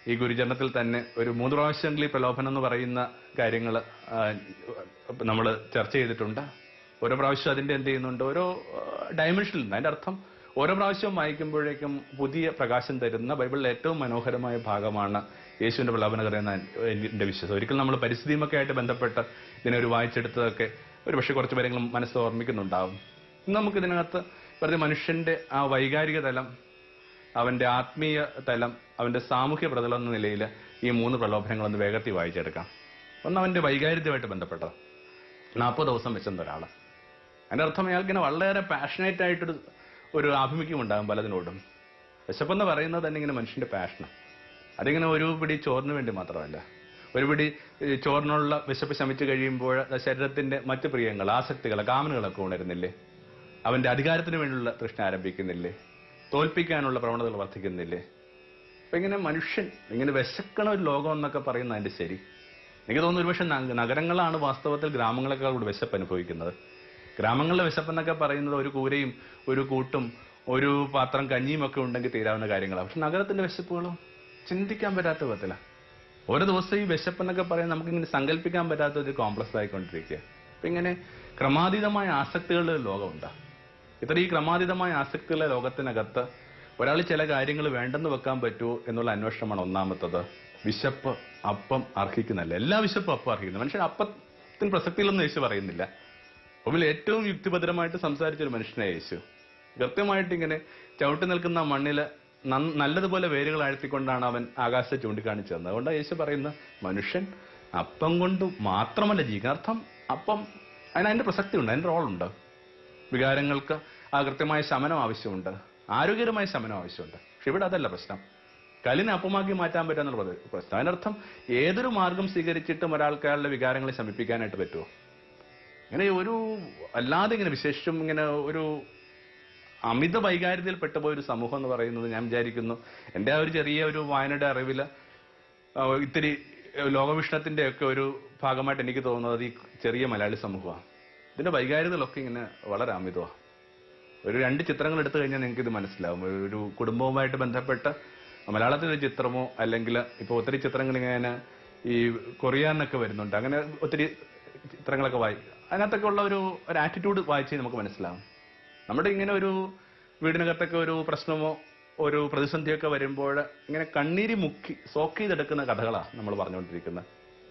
ഈ ഗുരുചരണത്തിൽ തന്നെ ഒരു മൂന്ന് പ്രാവശ്യമെങ്കിലും ഈ പ്രലോഭനം എന്ന് പറയുന്ന കാര്യങ്ങൾ നമ്മൾ ചർച്ച ചെയ്തിട്ടുണ്ട്. ഓരോ പ്രാവശ്യം അതിന്റെ എന്ത് ചെയ്യുന്നുണ്ട്? ഓരോ ഡയമെൻഷനിൽ അതിന്റെ അർത്ഥം ഓരോ പ്രാവശ്യം വായിക്കുമ്പോഴേക്കും പുതിയ പ്രകാശം തരുന്ന ബൈബിളിലെ ഏറ്റവും മനോഹരമായ ഭാഗമാണ് യേശുവിന്റെ പ്രലോഭനകർ എന്ന എന്റെ വിശ്വാസം. ഒരിക്കലും നമ്മൾ പരിസ്ഥിതിയുമൊക്കെ ആയിട്ട് ബന്ധപ്പെട്ട് ഇതിനെ ഒരു വായിച്ചെടുത്തതൊക്കെ ഒരു പക്ഷേ കുറച്ച് പേരെങ്കിലും മനസ്സ് ഓർമ്മിക്കുന്നുണ്ടാവും. ഇന്ന് നമുക്ക് ഇതിനകത്ത് വെറുതെ മനുഷ്യന്റെ ആ വൈകാരിക തലം അവന്റെ ആത്മീയ തലം അവന്റെ സാമൂഹ്യ പ്രതലം എന്ന നിലയിൽ ഈ മൂന്ന് പ്രലോഭനങ്ങളൊന്ന് വേഗത്തിൽ വായിച്ചെടുക്കാം. ഒന്ന് അവന്റെ വൈകാരികമായിട്ട് ബന്ധപ്പെട്ടത് നാൽപ്പത് ദിവസം വെച്ചെന്ന ഒരാൾ അതിന്റെ അർത്ഥം അയാൾക്കിങ്ങനെ വളരെ പാഷനേറ്റ് ആയിട്ടൊരു ഒരു ആഭിമുഖ്യം ഉണ്ടാകും പലതിനോടും. വിശപ്പെന്ന് പറയുന്നത് തന്നെ ഇങ്ങനെ മനുഷ്യന്റെ പാഷനാണ് അതിങ്ങനെ ഒരു പിടി ചോറിന് വേണ്ടി മാത്രമല്ല. ഒരുപിടി ചോറിനുള്ള വിശപ്പ് ശമിച്ചു കഴിയുമ്പോൾ ശരീരത്തിന്റെ മറ്റു പ്രിയങ്ങൾ ആസക്തികൾ കാമനകളൊക്കെ ഉണരുന്നില്ലേ? അവന്റെ അധികാരത്തിന് വേണ്ടിയുള്ള തൃഷ്ണ ആരംഭിക്കുന്നില്ലേ? തോൽപ്പിക്കാനുള്ള പ്രവണതകൾ വർദ്ധിക്കുന്നില്ലേ? അപ്പൊ ഇങ്ങനെ മനുഷ്യൻ ഇങ്ങനെ വിശക്കണ ഒരു ലോകം എന്നൊക്കെ പറയുന്ന അതിന്റെ ശരി. എനിക്ക് തോന്നുന്നു ഒരുപക്ഷെ നഗരങ്ങളാണ് വാസ്തവത്തിൽ ഗ്രാമങ്ങളെക്കാൾ കൂടി വിശപ്പ് അനുഭവിക്കുന്നത്. ഗ്രാമങ്ങളിലെ വിശപ്പെന്നൊക്കെ പറയുന്നത് ഒരു കൂരയും ഒരു കൂട്ടും ഒരു പാത്രം കഞ്ഞിയും ഒക്കെ ഉണ്ടെങ്കിൽ തീരാവുന്ന കാര്യങ്ങളാണ് പക്ഷെ നഗരത്തിന്റെ വിശപ്പുകളും ചിന്തിക്കാൻ പറ്റാത്ത വിധത്തിലാണ് ഓരോ ദിവസം ഈ വിശപ്പെന്നൊക്കെ നമുക്ക് ഇങ്ങനെ സങ്കല്പിക്കാൻ പറ്റാത്ത ഒരു കോംപ്ലക്സ് ആയിക്കൊണ്ടിരിക്കുക അപ്പൊ ഇങ്ങനെ ക്രമാതീതമായ ആസക്തികളുടെ ലോകമുണ്ട്. ഇത്ര ഈ ക്രമാതീതമായ ആസക്തികളുടെ ലോകത്തിനകത്ത് ഒരാൾ ചില കാര്യങ്ങൾ വേണ്ടെന്ന് വെക്കാൻ പറ്റുമോ എന്നുള്ള അന്വേഷണമാണ് ഒന്നാമത്തത്. വിശപ്പ് അപ്പം അർഹിക്കുന്നല്ല എല്ലാ വിശപ്പും അപ്പം അർഹിക്കുന്നു. മനുഷ്യൻ അപ്പത്തിന് പ്രസക്തിയിലൊന്നും യേശു പറയുന്നില്ല. ഒന്നിൽ ഏറ്റവും യുക്തിഭദ്രമായിട്ട് സംസാരിച്ച ഒരു മനുഷ്യനായ യേശു. കൃത്യമായിട്ട് ഇങ്ങനെ ചവിട്ടി നിൽക്കുന്ന മണ്ണിൽ നല്ലതുപോലെ വേരുകൾ ആഴ്ത്തിക്കൊണ്ടാണ് അവൻ ആകാശത്തെ ചൂണ്ടിക്കാണിച്ചു തന്നത് അതുകൊണ്ടാണ് യേശു പറയുന്ന മനുഷ്യൻ അപ്പം കൊണ്ട് മാത്രമല്ല ജീവിക്കുന്നത് അപ്പം അതിന് അതിന്റെ പ്രസക്തി ഉണ്ട് അതിന്റെ റോളുണ്ട്. വികാരങ്ങൾക്ക് ആ കൃത്യമായ ശമനം ആവശ്യമുണ്ട് ആരോഗ്യകരമായ ശമനം ആവശ്യമുണ്ട്. പക്ഷെ ഇവിടെ അതല്ല പ്രശ്നം. കലിനെ അപ്പമാക്കി മാറ്റാൻ പറ്റുന്നുള്ള പ്രതി- പ്രശ്നം. അതിനർത്ഥം ഏതൊരു മാർഗം സ്വീകരിച്ചിട്ടും ഒരാൾക്കാരുടെ വികാരങ്ങളെ ശമിപ്പിക്കാനായിട്ട് പറ്റുമോ ഇങ്ങനെ ഒരു അല്ലാതെ ഇങ്ങനെ വിശേഷം ഇങ്ങനെ ഒരു അമിത വൈകാര്യത്തിൽ പെട്ടുപോയ ഒരു സമൂഹം എന്ന് പറയുന്നത് ഞാൻ വിചാരിക്കുന്നു. എന്റെ ആ ഒരു ചെറിയ ഒരു വായനയുടെ അറിവിൽ ഇത്തിരി ലോകവിഷ്ണത്തിന്റെ ഒക്കെ ഒരു ഭാഗമായിട്ട് എനിക്ക് തോന്നുന്നത് ഈ ചെറിയ മലയാളി സമൂഹമാണ്. ഇതിന്റെ വൈകാര്യതകളൊക്കെ ഇങ്ങനെ വളരെ അമിതമാണ്. ഒരു രണ്ട് ചിത്രങ്ങൾ എടുത്തു കഴിഞ്ഞാൽ നിങ്ങൾക്ക് ഇത് മനസ്സിലാവും. ഒരു കുടുംബവുമായിട്ട് ബന്ധപ്പെട്ട മലയാളത്തിലൊരു ചിത്രമോ അല്ലെങ്കിൽ ഇപ്പോൾ ഒത്തിരി ചിത്രങ്ങൾ ഇങ്ങനെ ഈ കൊറിയാനൊക്കെ വരുന്നുണ്ട്. അങ്ങനെ ഒത്തിരി ചിത്രങ്ങളൊക്കെ വായിക്കും അതിനകത്തൊക്കെ ഉള്ള ഒരു ഒരു ആറ്റിറ്റ്യൂഡ് വായിച്ച് നമുക്ക് മനസ്സിലാവും. നമ്മുടെ ഇങ്ങനെ ഒരു വീടിനകത്തൊക്കെ ഒരു പ്രശ്നമോ ഒരു പ്രതിസന്ധിയൊക്കെ വരുമ്പോൾ ഇങ്ങനെ കണ്ണീര് മുക്കി സോക്ക് ചെയ്തെടുക്കുന്ന കഥകളാണ് നമ്മൾ പറഞ്ഞുകൊണ്ടിരിക്കുന്നത്.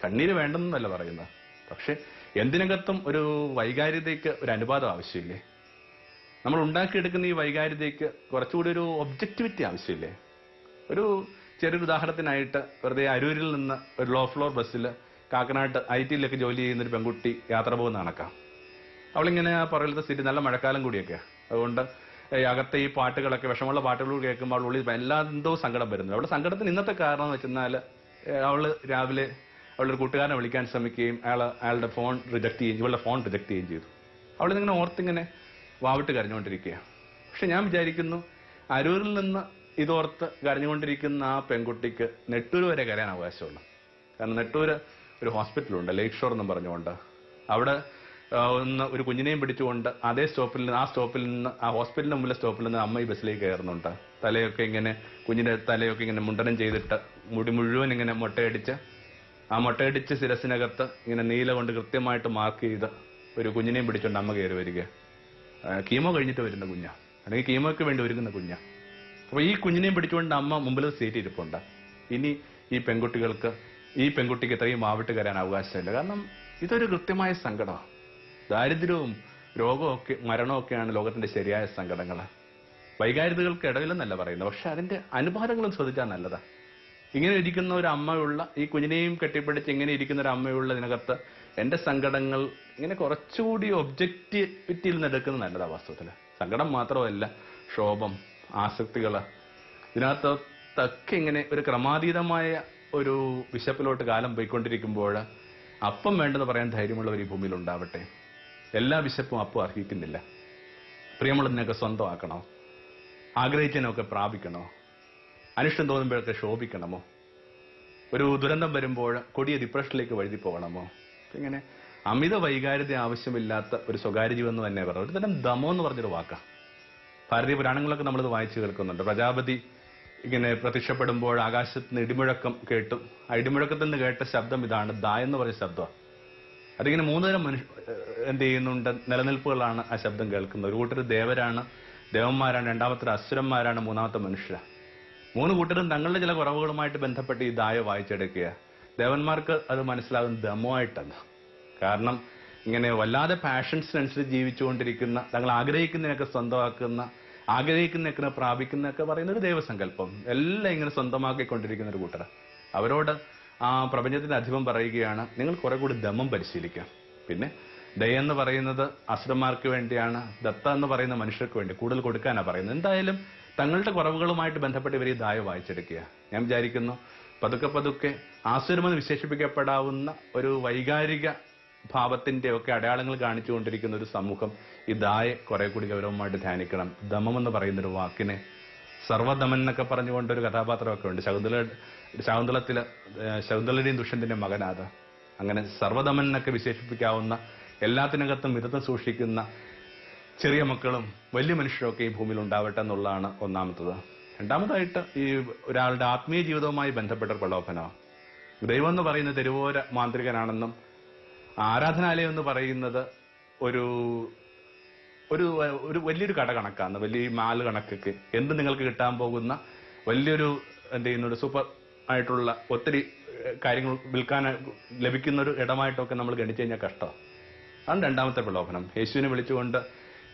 കണ്ണീര് വേണ്ടെന്നല്ല പറയുന്നത്. പക്ഷെ എന്തിനകത്തും ഒരു വൈകാരികതയ്ക്ക് ഒരു അനുപാതം ആവശ്യമില്ലേ? നമ്മൾ ഉണ്ടാക്കിയെടുക്കുന്ന ഈ വൈകാരികതയ്ക്ക് കുറച്ചുകൂടി ഒരു ഒബ്ജക്ടിവിറ്റി ആവശ്യമില്ലേ? ഒരു ചെറിയൊരു ഉദാഹരണത്തിനായിട്ട് വെറുതെ അരൂരിൽ നിന്ന് ഒരു ലോ ഫ്ലോർ ബസ്സിൽ കാക്കനാട്ട് ഐ ടിയിലൊക്കെ ജോലി ചെയ്യുന്ന ഒരു പെൺകുട്ടി യാത്ര പോകുന്ന കണക്കാം. അവളിങ്ങനെ ആ പുറകിലത്തെ സ്ഥിതി നല്ല മഴക്കാലം കൂടിയൊക്കെ അതുകൊണ്ട് അകത്തെ ഈ പാട്ടുകളൊക്കെ വിഷമമുള്ള പാട്ടുകൾ കേൾക്കുമ്പോൾ അവൾ ഉള്ളിൽ എല്ലാ എന്തോ സങ്കടം വരുന്നു അവളുടെ സങ്കടത്തിന് ഇന്നത്തെ കാരണം എന്ന് വെച്ചെന്നാൽ അവൾ രാവിലെ അവളുടെ കൂട്ടുകാരനെ വിളിക്കാൻ ശ്രമിക്കുകയും അയാൾ അയാളുടെ ഫോൺ റിജക്ട് ചെയ്യുകയും ഇവളുടെ ഫോൺ റിജക്ട് ചെയ്യുകയും ചെയ്തു. അവളിങ്ങനെ ഓർത്തിങ്ങനെ വാവിട്ട് കരഞ്ഞുകൊണ്ടിരിക്കുകയാണ് പക്ഷെ ഞാൻ വിചാരിക്കുന്നു അരൂരിൽ നിന്ന് ഇതോർത്ത് കരഞ്ഞുകൊണ്ടിരിക്കുന്ന ആ പെൺകുട്ടിക്ക് നെട്ടൂർ വരെ കരയാൻ അവകാശമുള്ളൂ. കാരണം നെട്ടൂര് ഒരു ഹോസ്പിറ്റലുണ്ട് ലേക്ക് ഷോർ എന്നും പറഞ്ഞുകൊണ്ട്. അവിടെ ഒന്ന് ഒരു കുഞ്ഞിനെയും പിടിച്ചുകൊണ്ട് അതേ സ്റ്റോപ്പിൽ നിന്ന് ആ സ്റ്റോപ്പിൽ നിന്ന് ആ ഹോസ്പിറ്റലിന് മുമ്പിലെ സ്റ്റോപ്പിൽ നിന്ന് അമ്മ ഈ ബസ്സിലേക്ക് കയറുന്നുണ്ട്. തലയൊക്കെ ഇങ്ങനെ കുഞ്ഞിന്റെ തലയൊക്കെ ഇങ്ങനെ മുണ്ടനം ചെയ്തിട്ട് മുടി മുഴുവൻ ഇങ്ങനെ മുട്ടയടിച്ച് ആ മുട്ടയടിച്ച് ശിരസിനകത്ത് ഇങ്ങനെ നീല കൊണ്ട് കൃത്യമായിട്ട് മാർക്ക് ചെയ്ത് ഒരു കുഞ്ഞിനെയും പിടിച്ചുകൊണ്ട് അമ്മ കയറി വരിക. കീമോ കഴിഞ്ഞിട്ട് വരുന്ന കുഞ്ഞ. അല്ലെങ്കിൽ കീമോയ്ക്ക് വേണ്ടി ഒരുങ്ങുന്ന കുഞ്ഞ. അപ്പോൾ ഈ കുഞ്ഞിനെയും പിടിച്ചുകൊണ്ട് അമ്മ മുമ്പിൽ സീറ്റ് ഇരിപ്പുണ്ട്. ഇനി ഈ പെൺകുട്ടികൾക്ക് ഈ പെൺകുട്ടിക്ക് ഇത്രയും മാവിട്ട് കയറാൻ അവകാശമില്ല. കാരണം ഇതൊരു കൃത്യമായ സങ്കടമാണ്. ദാരിദ്ര്യവും രോഗമൊക്കെ മരണമൊക്കെയാണ് ലോകത്തിന്റെ ശരിയായ സങ്കടങ്ങൾ. വൈകാരികതകൾക്ക് ഇടയിലെന്നല്ല പറയുന്നത്. പക്ഷെ അതിന്റെ അനുപാതങ്ങളും ശ്രദ്ധിച്ചാൽ നല്ലതാ. ഇങ്ങനെ ഇരിക്കുന്ന ഒരു അമ്മയുള്ള ഈ കുഞ്ഞിനെയും കെട്ടിപ്പിടിച്ച് ഇങ്ങനെ ഇരിക്കുന്ന ഒരു അമ്മയുള്ള ഇതിനകത്ത് എന്റെ സങ്കടങ്ങൾ ഇങ്ങനെ കുറച്ചുകൂടി ഒബ്ജക്റ്റിവിറ്റിയിൽ നിന്ന് എടുക്കുന്നത് നല്ലതാ വാസ്തവത്തിൽ. സങ്കടം മാത്രമല്ല ക്ഷോഭം ആസക്തികൾ ഇതിനകത്തൊക്കെ ഇങ്ങനെ ഒരു ക്രമാതീതമായ ഒരു വിശപ്പിലോട്ട് കാലം പോയിക്കൊണ്ടിരിക്കുമ്പോൾ അപ്പം വേണ്ടെന്ന് പറയാൻ ധൈര്യമുള്ളവർ ഈ ഭൂമിയിൽ ഉണ്ടാവട്ടെ. എല്ലാ വിശപ്പും അപ്പം അർഹിക്കുന്നില്ല. പ്രിയമുള്ളതിനൊക്കെ സ്വന്തമാക്കണോ? ആഗ്രഹിച്ചതിനൊക്കെ പ്രാപിക്കണോ? അനിഷ്ടം തോന്നുമ്പോഴൊക്കെ ശോഭിക്കണമോ? ഒരു ദുരന്തം വരുമ്പോൾ കൊടിയ ഡിപ്രഷനിലേക്ക് വഴുതി പോകണമോ? ഇങ്ങനെ അമിത വൈകാര്യത ആവശ്യമില്ലാത്ത ഒരു സ്വകാര്യ ജീവൻ എന്ന് തന്നെ പറയാം ഒരു തരം ദമോ എന്ന് പറഞ്ഞൊരു വാക്കാണ് ഭാരതീയ പുരാണങ്ങളൊക്കെ നമ്മളിത് വായിച്ചു കേൾക്കുന്നുണ്ട്. പ്രജാപതി ഇങ്ങനെ പ്രത്യക്ഷപ്പെടുമ്പോൾ ആകാശത്ത് നിന്ന് ഇടിമുഴക്കം കേട്ടു. ആ ഇടിമുഴക്കത്തിൽ നിന്ന് കേട്ട ശബ്ദം ഇതാണ് ദാ എന്ന് പറഞ്ഞ ശബ്ദം. അതിങ്ങനെ മൂന്നുതരം മനുഷ്യ എന്ത് ചെയ്യുന്നുണ്ട്? നിലനിൽപ്പുകളാണ് ആ ശബ്ദം കേൾക്കുന്നത്. ഒരു കൂട്ടർ ദേവരാണ് ദേവന്മാരാണ് രണ്ടാമത്തെ അസുരന്മാരാണ് മൂന്നാമത്തെ മനുഷ്യർ മൂന്ന് കൂട്ടരും തങ്ങളുടെ ചില കുറവുകളുമായിട്ട് ബന്ധപ്പെട്ട് ഈ ദായ വായിച്ചെടുക്കുക ദേവന്മാർക്ക് അത് മനസ്സിലാകുന്ന ദമമായിട്ടല്ല കാരണം ഇങ്ങനെ വല്ലാതെ പാഷൻസിനനുസരിച്ച് ജീവിച്ചുകൊണ്ടിരിക്കുന്ന തങ്ങൾ ആഗ്രഹിക്കുന്നതിനൊക്കെ സ്വന്തമാക്കുന്ന ആഗ്രഹിക്കുന്നതൊക്കെ പ്രാപിക്കുന്നതൊക്കെ പറയുന്ന ഒരു ദൈവസങ്കല്പം. എല്ലാം ഇങ്ങനെ സ്വന്തമാക്കിക്കൊണ്ടിരിക്കുന്ന ഒരു കൂട്ടർ അവരോട് ആ പ്രപഞ്ചത്തിന്റെ അധിപം പറയുകയാണ് നിങ്ങൾ കുറെ കൂടി ദമം പരിശീലിക്കാം. പിന്നെ ദയ എന്ന് പറയുന്നത് അസുരന്മാർക്ക് വേണ്ടിയാണ് ദത്ത എന്ന് പറയുന്ന മനുഷ്യർക്ക് വേണ്ടി കൂടുതൽ കൊടുക്കാനാണ് പറയുന്നത്. എന്തായാലും തങ്ങളുടെ കുറവുകളുമായിട്ട് ബന്ധപ്പെട്ട് ഇവർ ഈ ദായ വായിച്ചെടുക്കുക ഞാൻ വിചാരിക്കുന്നു പതുക്കെ പതുക്കെ ആസുരമെന്ന് വിശേഷിപ്പിക്കപ്പെടാവുന്ന ഒരു വൈകാരിക ഭാവത്തിന്റെ ഒക്കെ അടയാളങ്ങൾ കാണിച്ചുകൊണ്ടിരിക്കുന്ന ഒരു സമൂഹം ദായെ കുറെ കൂടി ഗൗരവമായിട്ട് ധ്യാനിക്കണം. ദമം എന്ന് പറയുന്ന ഒരു വാക്കിനെ സർവദമൻ എന്നൊക്കെ പറഞ്ഞുകൊണ്ട് ഒരു കഥാപാത്രമൊക്കെ ഉണ്ട്. ശകുന്തള ശകുന്തളത്തിൽ ശകുന്തളയുടെയും ദുഷ്യന്റെയും മകനാത്. അങ്ങനെ സർവദമൻ എന്നൊക്കെ വിശേഷിപ്പിക്കാവുന്ന എല്ലാത്തിനകത്തും മിതത്വം സൂക്ഷിക്കുന്ന ചെറിയ മക്കളും വലിയ മനുഷ്യരൊക്കെ ഈ ഭൂമിയിൽ ഉണ്ടാവട്ടെ എന്നുള്ളതാണ് ഒന്നാമത്തത്. രണ്ടാമതായിട്ട് ഈ ഒരാളുടെ ആത്മീയ ജീവിതവുമായി ബന്ധപ്പെട്ട പ്രലോഭനമാണ്. ദൈവം എന്ന് പറയുന്ന തെരുവോര മാന്ത്രികനാണെന്നും ആരാധനാലയം എന്ന് പറയുന്നത് ഒരു ഒരു ഒരു വലിയൊരു കട കണക്കാണ് വലിയ മാൽ കണക്കൊക്കെ. എന്ത് നിങ്ങൾക്ക് കിട്ടാൻ പോകുന്ന വലിയൊരു എന്ത് ചെയ്യുന്ന ഒരു സൂപ്പർ ആയിട്ടുള്ള ഒത്തിരി കാര്യങ്ങൾ വിൽക്കാൻ ലഭിക്കുന്ന ഒരു ഇടമായിട്ടൊക്കെ നമ്മൾ ഗണിച്ചു കഴിഞ്ഞാൽ കഷ്ടമാണ് അതാണ് രണ്ടാമത്തെ പ്രലോഭനം. യേശുവിനെ വിളിച്ചുകൊണ്ട്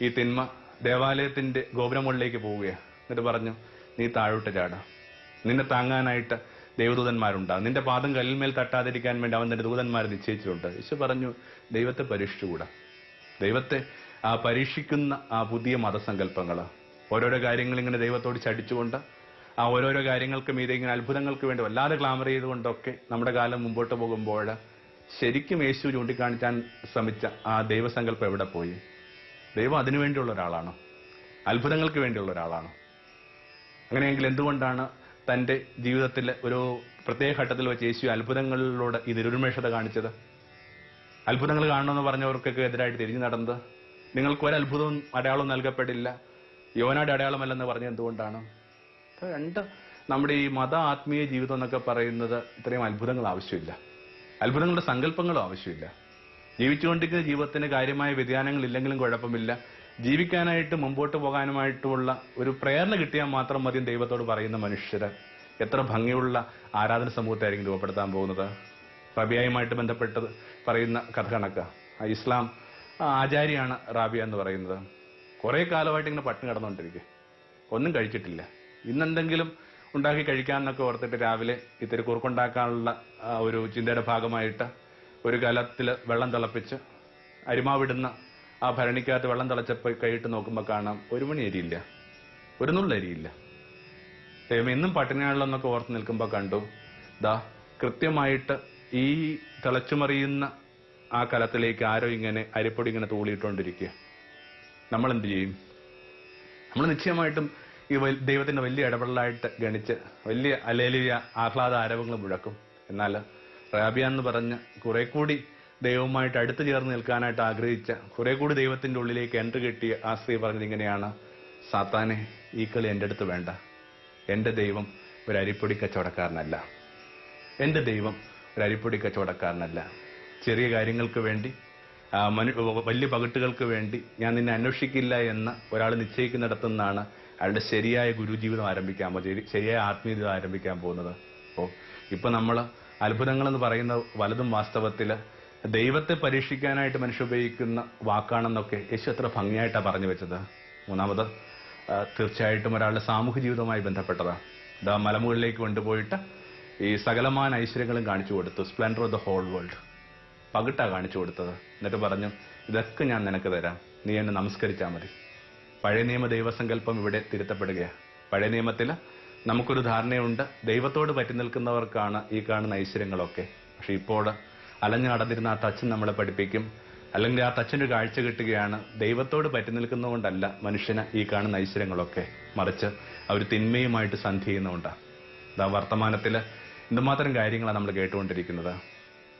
ഈ തിന്മ ദേവാലയത്തിന്റെ ഗോപുരമുകളിലേക്ക് പോവുകയാണ്. എന്നിട്ട് പറഞ്ഞു നീ താഴോട്ട് ചാടാം. നിന്നെ താങ്ങാനായിട്ട് ദൈവദൂതന്മാരുണ്ടാകും. നിന്റെ പാദം കല്ലിന്മേൽ തട്ടാതിരിക്കാൻ വേണ്ടി അവൻ തന്റെ ദൂതന്മാരെ നിശ്ചയിച്ചിട്ടുണ്ട് യേശു പറഞ്ഞു ദൈവത്തെ പരീക്ഷിച്ചുകൂടാ. ദൈവത്തെ ആ പരീക്ഷിക്കുന്ന ആ പുതിയ മതസങ്കല്പങ്ങൾ ഓരോരോ കാര്യങ്ങൾ ഇങ്ങനെ ദൈവത്തോട് ചടിച്ചുകൊണ്ട് ആ ഓരോരോ കാര്യങ്ങൾക്കും ഇത് ഇങ്ങനെ അത്ഭുതങ്ങൾക്ക് വേണ്ടി വല്ലാതെ ക്ലാമർ ചെയ്തുകൊണ്ടൊക്കെ നമ്മുടെ കാലം മുമ്പോട്ട് പോകുമ്പോൾ ശരിക്കും യേശു ചൂണ്ടിക്കാണിക്കാൻ ശ്രമിച്ച ആ ദൈവസങ്കല്പം എവിടെ പോയി? ദൈവം അതിനു വേണ്ടിയുള്ള ഒരാളാണോ? അത്ഭുതങ്ങൾക്ക് വേണ്ടിയുള്ള ഒരാളാണോ? അങ്ങനെയെങ്കിൽ എന്തുകൊണ്ടാണ് തന്റെ ജീവിതത്തിൽ ഒരു പ്രത്യേക ഘട്ടത്തിൽ വെച്ച് യേശു അത്ഭുതങ്ങളിലൂടെ ഈ നിരുന്മേഷത കാണിച്ചത്. അത്ഭുതങ്ങൾ കാണണമെന്ന് പറഞ്ഞവർക്കൊക്കെ എതിരായിട്ട് തിരിഞ്ഞു നടന്നത്. നിങ്ങൾക്ക് ഒരു അത്ഭുതവും അടയാളവും നൽകപ്പെടില്ല. യോനയുടെ അടയാളമല്ലെന്ന് പറഞ്ഞ എന്തുകൊണ്ടാണ്? രണ്ട് നമ്മുടെ ഈ മത ആത്മീയ ജീവിതം എന്നൊക്കെ പറയുന്നത് ഇത്രയും അത്ഭുതങ്ങൾ ആവശ്യമില്ല. അത്ഭുതങ്ങളുടെ സങ്കല്പങ്ങളും ആവശ്യമില്ല. ജീവിച്ചുകൊണ്ടിരിക്കുന്ന ജീവിതത്തിന് കാര്യമായ വ്യതിയാനങ്ങൾ ഇല്ലെങ്കിലും കുഴപ്പമില്ല. ജീവിക്കാനായിട്ട് മുമ്പോട്ട് പോകാനുമായിട്ടുള്ള ഒരു പ്രേരണ കിട്ടിയാൽ മാത്രം മതി ദൈവത്തോട് പറയുന്ന മനുഷ്യര്. എത്ര ഭംഗിയുള്ള ആരാധന സമൂഹത്തായിരിക്കും രൂപപ്പെടുത്താൻ പോകുന്നത്. റബിയായുമായിട്ട് ബന്ധപ്പെട്ടത് പറയുന്ന കഥ കണക്ക. ഇസ്ലാം ആചാര്യാണ് റാബിയ എന്ന് പറയുന്നത്. കുറേ കാലമായിട്ട് ഇങ്ങനെ പട്ടിണി കിടന്നുകൊണ്ടിരിക്കുക. ഒന്നും കഴിച്ചിട്ടില്ല. ഇന്നെന്തെങ്കിലും ഉണ്ടാക്കി കഴിക്കാമെന്നൊക്കെ ഓർത്തിട്ട് രാവിലെ ഇത്തിരി കുറുക്കുണ്ടാക്കാനുള്ള ഒരു ചിന്തയുടെ ഭാഗമായിട്ട് ഒരു കലത്തിൽ വെള്ളം തിളപ്പിച്ച് അരിമാവിടുന്ന ആ ഭരണിക്കകത്ത് വെള്ളം തിളച്ചപ്പോൾ കൈയിട്ട് നോക്കുമ്പോൾ കാണാം ഒരു മണി അരിയില്ല. ഒരു നുള്ളരിയില്ല ദൈവം എന്നും പട്ടിണിയാണല്ലോന്നൊക്കെ ഓർത്ത് നിൽക്കുമ്പോൾ കണ്ടു. ദാ കൃത്യമായിട്ട് ഈ തിളച്ചുമറിയുന്ന ആ കലത്തിലേക്ക് ആരോ ഇങ്ങനെ അരിപ്പൊടി ഇങ്ങനെ തൂളിയിട്ടുകൊണ്ടിരിക്കുക നമ്മൾ എന്ത് ചെയ്യും? നമ്മൾ നിശ്ചയമായിട്ടും ഈ ദൈവത്തിന്റെ വലിയ ഇടപെടലായിട്ട് ഗണിച്ച് വലിയ അലേലിയ ആഹ്ലാദ ആരവങ്ങൾ മുഴക്കും. എന്നാൽ റാബിയ എന്ന് പറഞ്ഞ് കുറെ കൂടി ദൈവവുമായിട്ട് അടുത്ത് ചേർന്ന് നിൽക്കാനായിട്ട് ആഗ്രഹിച്ച കുറെ കൂടി ദൈവത്തിന്റെ ഉള്ളിലേക്ക് എൻട്രി കിട്ടിയ ആ സ്ത്രീ പറഞ്ഞത് ഇങ്ങനെയാണ് സാത്താനെ ഈ കളി എന്റെ അടുത്ത് വേണ്ട. എന്റെ ദൈവം ഒരു അരിപ്പൊടി കച്ചവടക്കാരനല്ല. എന്റെ ദൈവം ഒരു അരിപ്പൊടി കച്ചവടക്കാരനല്ല. ചെറിയ കാര്യങ്ങൾക്ക് വേണ്ടി വലിയ പകിട്ടുകൾക്ക് വേണ്ടി ഞാൻ നിന്നെ അന്വേഷിക്കില്ല എന്ന് ഒരാൾ നിശ്ചയിക്കുന്നിടത്തു നിന്നാണ് അയാളുടെ ശരിയായ ഗുരുജീവിതം ആരംഭിക്കാൻ ശരിയായ ആത്മീയത ആരംഭിക്കാൻ പോകുന്നത്. അപ്പോൾ ഇപ്പൊ നമ്മൾ അത്ഭുതങ്ങൾ എന്ന് പറയുന്ന വലതും വാസ്തവത്തിൽ ദൈവത്തെ പരീക്ഷിക്കാനായിട്ട് മനുഷ്യ ഉപയോഗിക്കുന്ന വാക്കാണെന്നൊക്കെ യേശു എത്ര ഭംഗിയായിട്ടാണ് പറഞ്ഞു വെച്ചത്. മൂന്നാമത് തീർച്ചയായിട്ടും ഒരാളുടെ സാമൂഹ്യ ജീവിതവുമായി ബന്ധപ്പെട്ടതാണ് ഇതാ മലമുകളിലേക്ക് കൊണ്ടുപോയിട്ട് ഈ സകലമാന ഐശ്വര്യങ്ങളും കാണിച്ചു കൊടുത്തു. Splendour of the whole world പകിട്ടാണ് കാണിച്ചു കൊടുത്തത്. എന്നിട്ട് പറഞ്ഞു ഇതൊക്കെ ഞാൻ നിനക്ക് തരാം. നീ എന്നെ നമസ്കരിച്ചാൽ മതി. പഴയ നിയമ ദൈവസങ്കല്പം ഇവിടെ തിരുത്തപ്പെടുകയാണ് പഴയ നിയമത്തിൽ നമുക്കൊരു ധാരണയുണ്ട്. ദൈവത്തോട് പറ്റി നിൽക്കുന്നവർക്കാണ് ഈ കാണുന്ന ഐശ്വര്യങ്ങളൊക്കെ. പക്ഷെ ഇപ്പോൾ അലഞ്ഞു നടന്നിരുന്ന ആ തച്ചൻ നമ്മളെ പഠിപ്പിക്കും. അല്ലെങ്കിൽ ആ തച്ചന്റെ കാഴ്ച കിട്ടുകയാണ്. ദൈവത്തോട് പറ്റി നിൽക്കുന്നതുകൊണ്ടല്ല മനുഷ്യന് ഈ കാണുന്ന ഐശ്വര്യങ്ങളൊക്കെ മറിച്ച് അവർ തിന്മയുമായിട്ട് സന്ധി ചെയ്യുന്നതുകൊണ്ടാണ് ഇതാ വർത്തമാനത്തിൽ എന്തുമാത്രം കാര്യങ്ങളാണ് നമ്മൾ കേട്ടുകൊണ്ടിരിക്കുന്നത്.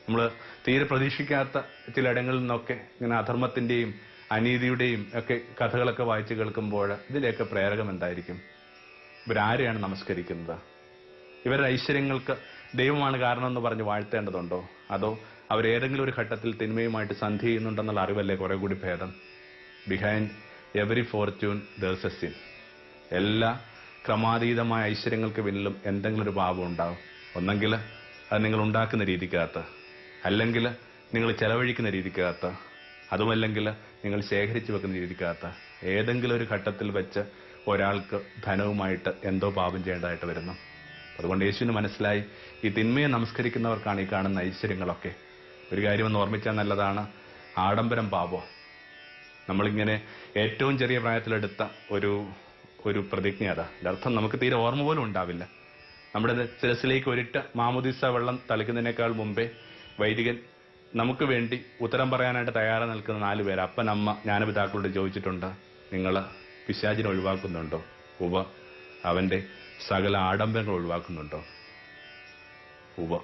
നമ്മൾ തീരെ പ്രതീക്ഷിക്കാത്ത ചിലയിടങ്ങളിൽ നിന്നൊക്കെ ഇങ്ങനെ അധർമ്മത്തിന്റെയും അനീതിയുടെയും ഒക്കെ കഥകളൊക്കെ വായിച്ചു കേൾക്കുമ്പോൾ ഇതിലെയൊക്കെ പ്രേരകം എന്തായിരിക്കും? ഇവരാരെയാണ് നമസ്കരിക്കുന്നത്? ഇവരുടെ ഐശ്വര്യങ്ങൾക്ക് ദൈവമാണ് കാരണം എന്ന് പറഞ്ഞ് വാഴ്ത്തേണ്ടതുണ്ടോ? അതോ അവരേതെങ്കിലും ഒരു ഘട്ടത്തിൽ തിന്മയുമായിട്ട് സന്ധി ചെയ്യുന്നുണ്ടെന്നുള്ള അറിവല്ലേ കുറെ കൂടി ഭേദം? Behind every fortune there's a എല്ലാ ക്രമാതീതമായ ഐശ്വര്യങ്ങൾക്ക് പിന്നിലും എന്തെങ്കിലും ഒരു പാപം ഉണ്ടാവും. ഒന്നെങ്കിൽ അത് നിങ്ങൾ ഉണ്ടാക്കുന്ന രീതിക്കകത്ത് അല്ലെങ്കിൽ നിങ്ങൾ ചെലവഴിക്കുന്ന രീതിക്കകത്ത് അതുമല്ലെങ്കിൽ നിങ്ങൾ ശേഖരിച്ചു വെക്കുന്ന രീതിക്കകത്ത് ഏതെങ്കിലും ഒരു ഘട്ടത്തിൽ വെച്ച് ഒരാൾക്ക് ധനവുമായിട്ട് എന്തോ പാപം ചെയ്യേണ്ടതായിട്ട് വരുന്നു. അതുകൊണ്ട് യേശുവിന് മനസ്സിലായി ഈ തിന്മയെ നമസ്കരിക്കുന്നവർക്കാണ് ഈ കാണുന്ന ഐശ്വര്യങ്ങളൊക്കെ. ഒരു കാര്യം ഒന്ന് ഓർമ്മിച്ചാൽ നല്ലതാണ്. ആഡംബരം പാപം. നമ്മളിങ്ങനെ ഏറ്റവും ചെറിയ പ്രായത്തിലെടുത്ത ഒരു ഒരു പ്രതിജ്ഞ അതാ. അർത്ഥം നമുക്ക് തീരെ ഓർമ്മ പോലും ഉണ്ടാവില്ല. നമ്മുടെ ശിരസിലേക്ക് ഒരിട്ട മാമുദിസ വെള്ളം തളിക്കുന്നതിനേക്കാൾ മുമ്പേ വൈദികൻ നമുക്ക് വേണ്ടി ഉത്തരം പറയാനായിട്ട് തയ്യാറായി നിൽക്കുന്ന നാല് പേര് അപ്പൻ അമ്മ ജ്ഞാനപിതാക്കളോട് ചോദിച്ചിട്ടുണ്ട് നിങ്ങൾ പിശാചിനെ ഒഴിവാക്കുന്നുണ്ടോ? ഉപ അവന്റെ സകല ആഡംബരങ്ങൾ ഒഴിവാക്കുന്നുണ്ടോ? ഉപ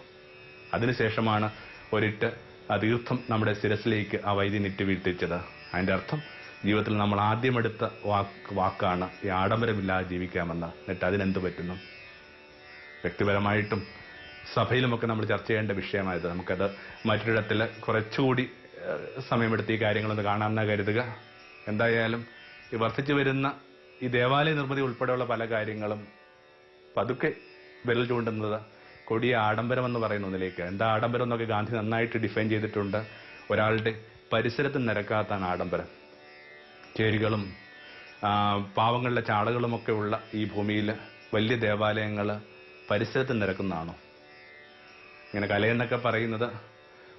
അതിനുശേഷമാണ് ഒരിട്ട് ആ തീർത്ഥം നമ്മുടെ ശിരസിലേക്ക് ആ വൈദ്യനിറ്റ് വീഴ്ത്തിച്ചത്. അതിന്റെ അർത്ഥം ജീവിതത്തിൽ നമ്മൾ ആദ്യമെടുത്ത വാക്ക് വാക്കാണ് ഈ ആഡംബരമില്ലാതെ ജീവിക്കാമെന്ന്. എന്നിട്ട് അതിനെന്ത് പറ്റുന്നു? വ്യക്തിപരമായിട്ടും സഭയിലുമൊക്കെ നമ്മൾ ചർച്ച ചെയ്യേണ്ട വിഷയമായത്. നമുക്കത് മറ്റൊരിടത്തിൽ കുറച്ചുകൂടി സമയമെടുത്ത് ഈ കാര്യങ്ങളൊന്ന് കാണാമെന്ന് കരുതുക. എന്തായാലും ഈ വർദ്ധിച്ചു വരുന്ന ഈ ദേവാലയ നിർമ്മിതി ഉൾപ്പെടെയുള്ള പല കാര്യങ്ങളും പതുക്കെ വിരൽ ചൂണ്ടുന്നത് കൊടിയ ആഡംബരം എന്ന് പറയുന്ന ഒന്നിലേക്ക്. എന്താ ആഡംബരം എന്നൊക്കെ ഗാന്ധി നന്നായിട്ട് ഡിഫൈൻ ചെയ്തിട്ടുണ്ട്. ഒരാളുടെ പരിസരത്ത് നിരക്കാത്താണ് ആഡംബരം. ചേരികളും പാവങ്ങളിലെ ചാളകളുമൊക്കെ ഉള്ള ഈ ഭൂമിയിൽ വലിയ ദേവാലയങ്ങൾ പരിസരത്ത് നിരക്കുന്നതാണോ? ഇങ്ങനെ കലയെന്നൊക്കെ പറയുന്നത്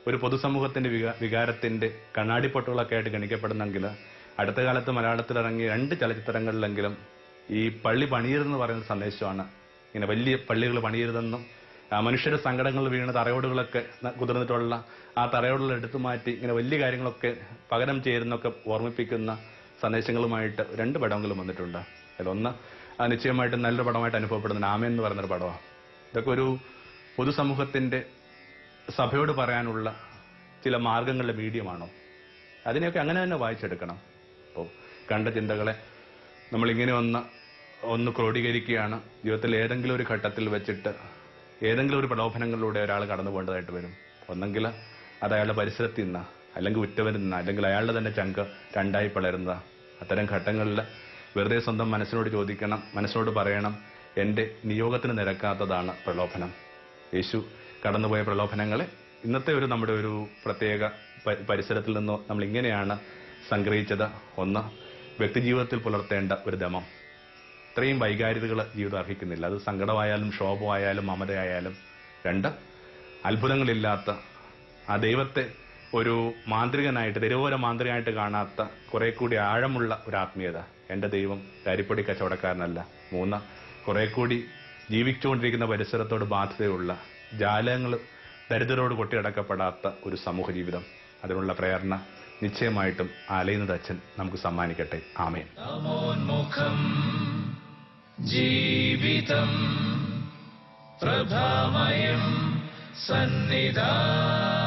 ഒരു പൊതുസമൂഹത്തിന്റെ വികാ വികാരത്തിന്റെ കണ്ണാടിപ്പൊട്ടുകളൊക്കെ ആയിട്ട് ഗണിക്കപ്പെടുന്നെങ്കിൽ അടുത്ത കാലത്ത് മലയാളത്തിൽ ഇറങ്ങിയ രണ്ട് ചലച്ചിത്രങ്ങളിലെങ്കിലും ഈ പള്ളി പണിയരുതെന്ന് പറയുന്ന സന്ദേശമാണ്. ഇങ്ങനെ വലിയ പള്ളികൾ പണിയരുതെന്നും മനുഷ്യരുടെ സങ്കടങ്ങൾ വീണ് തറയോടുകളൊക്കെ കുതിർന്നിട്ടുള്ള ആ തറയോടുകൾ എടുത്തു മാറ്റി ഇങ്ങനെ വലിയ കാര്യങ്ങളൊക്കെ പകരം ചേരുന്നൊക്കെ ഓർമ്മിപ്പിക്കുന്ന സന്ദേശങ്ങളുമായിട്ട് രണ്ട് പടങ്ങളും വന്നിട്ടുണ്ട്. അതിലൊന്ന് നിശ്ചയമായിട്ടും നല്ലൊരു പടമായിട്ട് അനുഭവപ്പെടുന്ന നാമ എന്ന് പറയുന്നൊരു പടമാണ്. ഇതൊക്കെ ഒരു പൊതുസമൂഹത്തിന്റെ സഭയോട് പറയാനുള്ള ചില മാർഗങ്ങളുടെ മീഡിയമാണോ? അതിനെയൊക്കെ അങ്ങനെ തന്നെ വായിച്ചെടുക്കണം. അപ്പോൾ കണ്ട ചിന്തകളെ നമ്മളിങ്ങനെ ഒന്ന് ഒന്ന് ക്രോഡീകരിക്കുകയാണ്. ജീവിതത്തിൽ ഏതെങ്കിലും ഒരു ഘട്ടത്തിൽ വെച്ചിട്ട് ഏതെങ്കിലും ഒരു പ്രലോഭനങ്ങളിലൂടെ ഒരാൾ കടന്നു പോകേണ്ടതായിട്ട് വരും. ഒന്നെങ്കിൽ അത് അയാളുടെ പരിസരത്തിൽ നിന്ന അല്ലെങ്കിൽ ഉറ്റവരിൽ അല്ലെങ്കിൽ അയാളുടെ തന്നെ ചങ്ക് രണ്ടായി പിളരുന്ന അത്തരം ഘട്ടങ്ങളിൽ വെറുതെ സ്വന്തം മനസ്സിനോട് ചോദിക്കണം മനസ്സിനോട് പറയണം എന്റെ നിയോഗത്തിന് നിരക്കാത്തതാണ് പ്രലോഭനം. യേശു കടന്നുപോയ പ്രലോഭനങ്ങളെ ഇന്നത്തെ ഒരു നമ്മുടെ ഒരു പ്രത്യേക പരിസരത്തിൽ നിന്നോ നമ്മൾ ഇങ്ങനെയാണ് സംഗ്രഹിച്ചത്. ഒന്ന് വ്യക്തിജീവിതത്തിൽ പുലർത്തേണ്ട ഒരു ദമം. ഇത്രയും വൈകാരികതകൾ ജീവിതം അർഹിക്കുന്നില്ല. അത് സങ്കടമായാലും ക്ഷോഭമായാലും മമതയായാലും രണ്ട് അത്ഭുതങ്ങളില്ലാത്ത ആ ദൈവത്തെ ഒരു മാന്ത്രികനായിട്ട് തെരുവോര മാന്ത്രികനായിട്ട് കാണാത്ത കുറെ കൂടി ആഴമുള്ള ഒരു ആത്മീയത. എന്റെ ദൈവം കരിപ്പൊടി കച്ചവടക്കാരനല്ല. മൂന്ന് കുറെ കൂടി ജീവിച്ചുകൊണ്ടിരിക്കുന്ന പരിസരത്തോട് ബാധ്യതയുള്ള ജാലകങ്ങൾ ദരിദ്രരോട് കൊട്ടിയടക്കപ്പെടാത്ത ഒരു സമൂഹ ജീവിതം. അതിനുള്ള പ്രേരണ നിശ്ചയമായിട്ടും അലയുന്നത് അച്ഛൻ നമുക്ക് സമ്മാനിക്കട്ടെ. ആമേൻ. जीवितम् प्रभामयम् सन्निधा